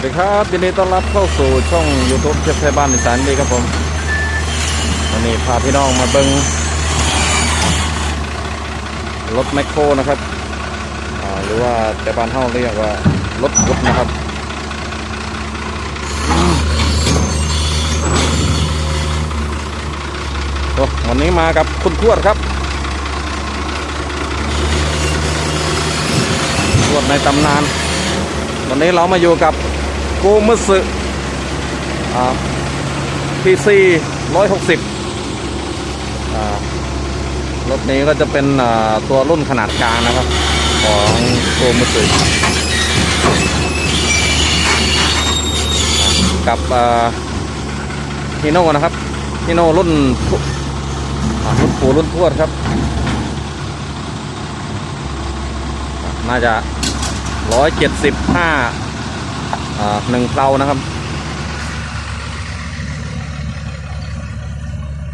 วัสดีครับยินดีต้อนรับเข้าสู่ช่อง YouTube เชฟไทยบ้านอีสานดีครับผมวันนี้พาพี่น้องมาเบิงรถแมคโครนะครับหรือว่าแต่บ้านเฮาเรียกว่ารถขุดนะครับวันนี้มากับคุณทวดครับทวดในตำนานวันนี้เรามาอยู่กับ โกมุสึพีซีร้อยหกสิบรถนี้ก็จะเป็นตัวรุ่นขนาดกลางนะครับ ของโกมุสึกับฮิโน่นะครับฮิโน่รุ่นรุ่นปูรุ่นทวดครับ น่าจะร้อยเจ็ดสิบห้า หนึ่งเพลานะครับ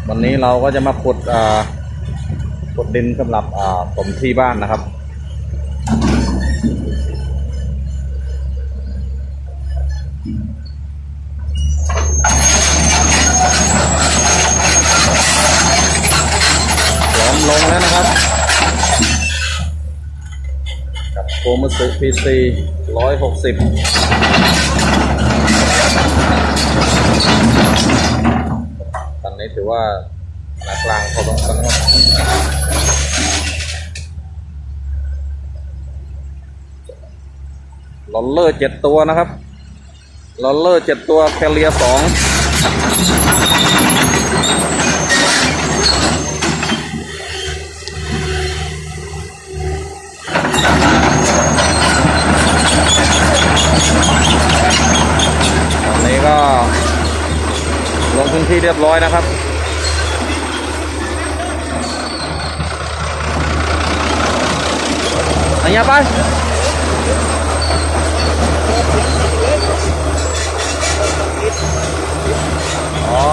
วันนี้เราก็จะมาขุดขุดดินสำหรับอ่าผมที่บ้านนะครับพร้อมลงแล้วนะครับ กับโกมุสึพีซีร้อยหกสิบตันนี้ ถือว่าขนาดกลางพอสมควรนะครับลอลเลอร์เจ็ดตัวนะครับลอลเลอร์เจ็ดตัวแคเรียสองตอนนี้ก็ลงพื้นที่เรียบร้อยนะครับ อันนี้ไปอ๋อ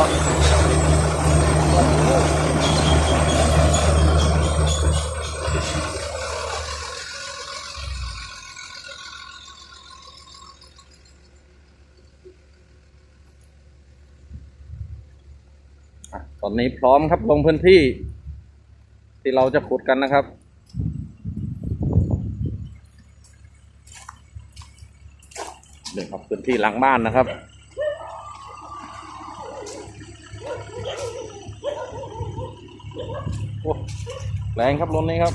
ตอนนี้พร้อมครับลงพื้นที่ ที่เราจะขุดกันนะครับ เดี๋ยวครับพื้นที่หลังบ้านนะครับ โอ้แรงครับรถนี้ครับ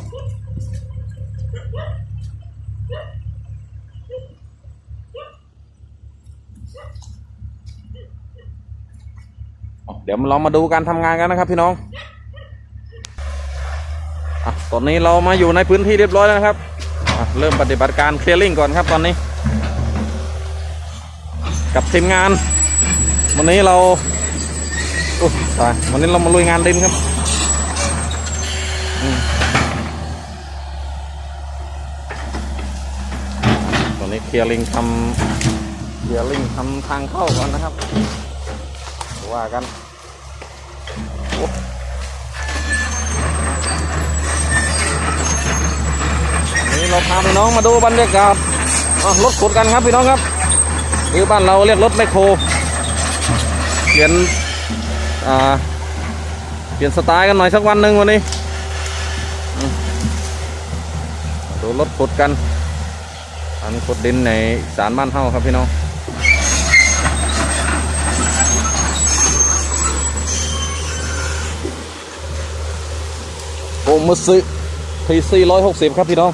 เดี๋ยวเรามาดูการทำงานกันนะครับพี่น้องอตอนนี้เรามาอยู่ในพื้นที่เรียบร้อยแล้วนะครับ เริ่มปฏิบัติการเคลียร์ลิงก่อนครับตอนนี้ กับทีมงาน วันนี้เราโอ้ตายวันนี้เรามาลุยงานดินครับตอนนี้เคลียร์ลิงทำเคลียร์ลิงทำทางเข้าก่อนนะครับ ว่ากันนี่เราพาพี่น้องมาดูบรรยากาศรถขุดกันครับพี่น้องครับ คือบ้านเราเรียกรถแมคโครเปลี่ยนอ่าเปลี่ยนสไตล์กันหน่อยสักวันหนึ่งวันนี้ดูรถขุดกันอันขุดดินในสารบ้านเฮาครับพี่น้องโอมุสึพีซีร้อยหกสิบครับพี่น้อง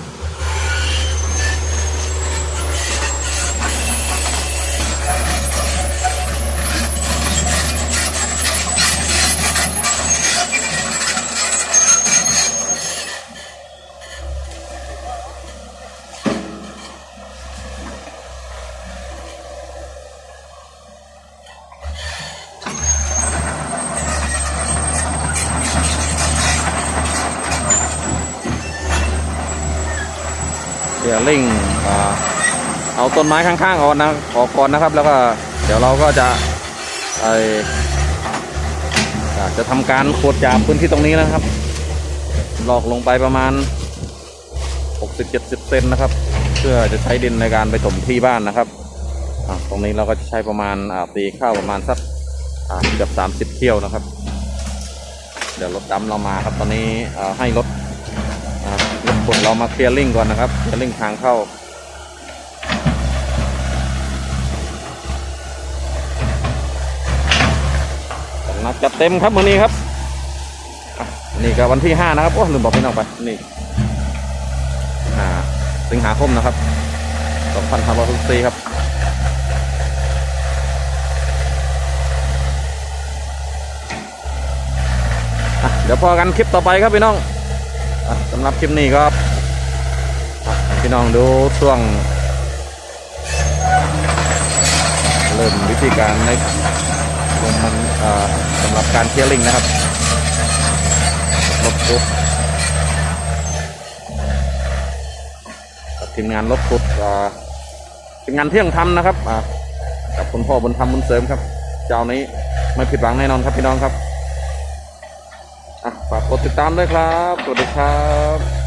เดี๋ยวลิงอ่าเอาต้นไม้ข้างๆออกนะออกก่อนนะครับ แล้วก็เดี๋ยวเราก็จะไอจะทำการขุดจากพื้นที่ตรงนี้นะครับ หลอกลงไปประมาณ 60-70เซนนะครับ เพื่อจะใช้ดินในการไปถมที่บ้านนะครับตรงนี้เราก็จะใช้ประมาณตีข้าวประมาณสักเกือบสามสิบเที่ยวนะครับ เดี๋ยวรถดำเรามาครับตอนนี้ให้รถารถขนเรามาเคลียร์ลิงก่อนนะครับเคลียร์ลิงทางเข้านัดจัดเต็มครับมือนี้ครับ นี่ก็วันที่ห้านะครับ โอ้ลืมบอกพี่น้องไป นี่อ่าสิงหาคมนะครับสองพันห้าร้อยหกสี่ครับเดี๋ยวพอกันคลิปต่อไปครับพี่น้อง สำหรับคลิปนี้ก็พี่น้องดูช่วง เริ่มวิธีการในลงมันสำหรับการเคลียร์ลิงนะครับรถปุ๊บกับทีมงานรถปุ๊บทีมงานเที่ยงทำนะครับกับคุณพ่อบุญธรรมบุญเสริมครับ เจ้านี้ไม่ผิดหวังแน่นอนครับพี่น้องครับ ติดตามด้วยครับ สวัสดีครับ